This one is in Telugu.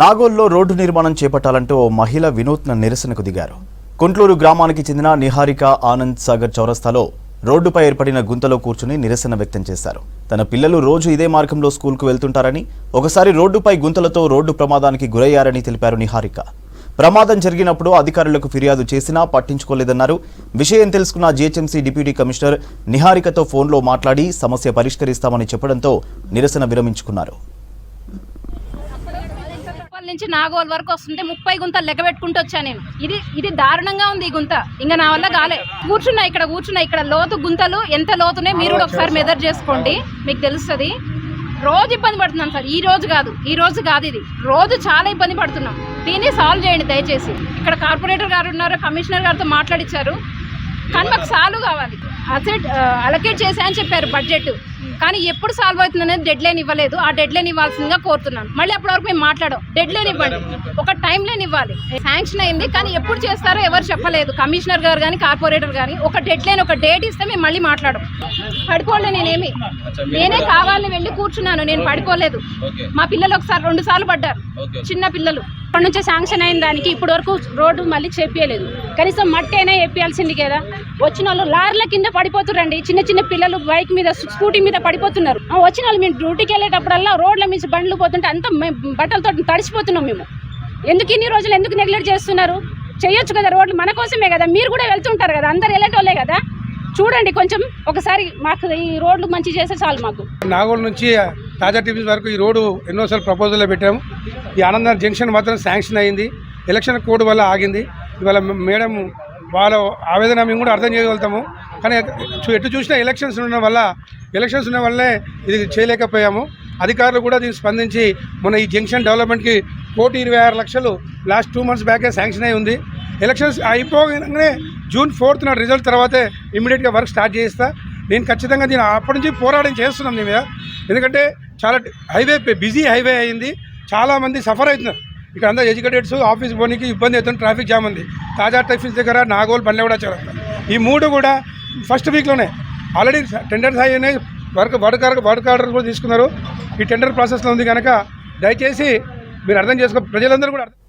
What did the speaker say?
నాగోల్లో రోడ్డు నిర్మాణం చేపట్టాలంటూ ఓ మహిళ వినూత్న నిరసనకు దిగారు. కుంట్లూరు గ్రామానికి చెందిన నిహారిక ఆనంద్ సాగర్ చౌరస్తాలో రోడ్డుపై ఏర్పడిన గుంతలో కూర్చుని నిరసన వ్యక్తం చేశారు. తన పిల్లలు రోజు ఇదే మార్గంలో స్కూల్కు వెళ్తుంటారని ఒకసారి రోడ్డుపై గుంతలతో రోడ్డు ప్రమాదానికి గురయ్యారని తెలిపారు నిహారిక. ప్రమాదం జరిగినప్పుడు అధికారులకు ఫిర్యాదు చేసినా పట్టించుకోలేదన్నారు. విషయం తెలుసుకున్న జీహెచ్ఎంసీ డిప్యూటీ కమిషనర్ నిహారికతో ఫోన్లో మాట్లాడి సమస్య పరిష్కరిస్తామని చెప్పడంతో నిరసన విరమించుకున్నారు. ఉప్పల్ నుంచి నాగోల్ వరకు వస్తుంటే ముప్పై గుంతలు లెక్క పెట్టుకుంటూ వచ్చాను నేను. ఇది ఇది దారుణంగా ఉంది ఈ గుంత. ఇంకా నా వల్ల కాలే. కూర్చున్నా ఇక్కడ కూర్చున్నా ఇక్కడ. లోతు గుంతలు ఎంత లోతునే మీరు కూడా ఒకసారి మెజర్ చేసుకోండి. మీకు తెలుస్తుంది. రోజు ఇబ్బంది పడుతున్నాం సార్. ఈ రోజు కాదు. ఈ రోజు కాదు ఇది. రోజు చాలా ఇబ్బంది పడుతున్నాం. దీన్ని సాల్వ్ చేయండి దయచేసి. ఇక్కడ కార్పొరేటర్ గారు ఉన్నారు కమిషనర్ గారితో మాట్లాడిచ్చారు. కానీ మాకు సాల్వ్ కావాలి. అసెట్ అలకేట్ చేసా అని చెప్పారు బడ్జెట్ కానీ ఎప్పుడు సాల్వ్ అవుతుంది అనేది డెడ్ లైన్ ఇవ్వలేదు. ఆ డెడ్ లైన్ ఇవ్వాల్సిందిగా కోరుతున్నాను. మళ్ళీ అప్పటి వరకు మేము మాట్లాడాం డెడ్ లైన్ ఇవ్వండి. ఒక టైం లైన్ ఇవ్వాలి. శాంక్షన్ అయింది కానీ ఎప్పుడు చేస్తారో ఎవరు చెప్పలేదు. కమిషనర్ గారు కానీ కార్పొరేటర్ కానీ ఒక డెడ్ లైన్ ఒక డేట్ ఇస్తే మేము మళ్ళీ మాట్లాడం పడిపోలే నేనేమి. నేనే కావాలని వెళ్ళి కూర్చున్నాను. నేను పడిపోలేదు. మా పిల్లలు ఒకసారి రెండు సార్లు పడ్డారు. చిన్న పిల్లలు. అప్పటి నుంచే శాంక్షన్ అయిన దానికి ఇప్పటి వరకు రోడ్డు మళ్ళీ చేపియలేదు. కనీసం మట్టి అయినా చెప్పాల్సింది కదా. వచ్చిన వాళ్ళు లారీల కింద పడిపోతురండి చిన్న చిన్న పిల్లలు బైక్ మీద స్కూటీ మీద పడిపోతున్నారు. వచ్చిన వాళ్ళు మేము డ్యూటీకి వెళ్ళేటప్పుడల్లా రోడ్ల మీద బండ్లు పోతుంటే అంత బట్టలతో తడిసిపోతున్నాం మేము. ఎందుకు ఇన్ని రోజులు ఎందుకు నెగ్లెక్ట్ చేస్తున్నారు? చేయొచ్చు కదా రోడ్లు మన కోసమే కదా. మీరు కూడా వెళ్తుంటారు కదా. అందరు వెళ్ళేటోళ్ళే కదా. చూడండి కొంచెం ఒకసారి మాకు ఈ రోడ్లు మంచి చేస్తే చాలు మాకు. నాగోల్ నుంచి తాజా టీవీ వరకు ఈ రోడ్డు ఎన్నోసార్లు ప్రపోజల్లో పెట్టాము. ఈ ఆనంద జంక్షన్ మాత్రం శాంక్షన్ అయింది. ఎలక్షన్ కోడ్ వల్ల ఆగింది. ఇవాళ మేడం వాళ్ళ ఆవేదన మేము కూడా అర్థం చేయగలుగుతాము. కానీ చూ- ఎటు చూసినా ఎలక్షన్స్ ఉండడం వల్ల ఎలక్షన్స్ ఉన్న వల్లే ఇది చేయలేకపోయాము. అధికారులు కూడా దీనికి స్పందించి మొన్న ఈ జంక్షన్ డెవలప్మెంట్కి కోటి ఇరవై ఆరు లక్షలు లాస్ట్ టూ మంత్స్ బ్యాకే శాంక్షన్ అయి ఉంది. ఎలక్షన్స్ అయిపోగానే జూన్ ఫోర్త్ నాడు రిజల్ట్ తర్వాతే ఇమీడియట్గా వర్క్ స్టార్ట్ చేస్తా. నేను ఖచ్చితంగా దీని అప్పటి నుంచి పోరాటం చేస్తున్నాం దీని మీద. ఎందుకంటే చాలా హైవే బిజీ హైవే అయింది. చాలామంది సఫర్ అవుతున్నారు. ఇక్కడ అందరూ ఎడ్యుకేటెడ్స్ ఆఫీస్ పోనీకి ఇబ్బంది అవుతుంది ట్రాఫిక్ జామ్ ఉంది. తాజా టైఫీస్ దగ్గర నాగోల్ బండ్లగూడ చౌరస్తా ఈ మూడు కూడా ఫస్ట్ వీక్లోనే ఆల్రెడీ టెండర్స్ అయినాయి వర్క్ వర్క్ వర్క్ ఆర్డర్ కూడా తీసుకున్నారు. ఈ టెండర్ ప్రాసెస్లో ఉంది కనుక దయచేసి మీరు అర్థం చేసుకో ప్రజలందరూ కూడా అర్థం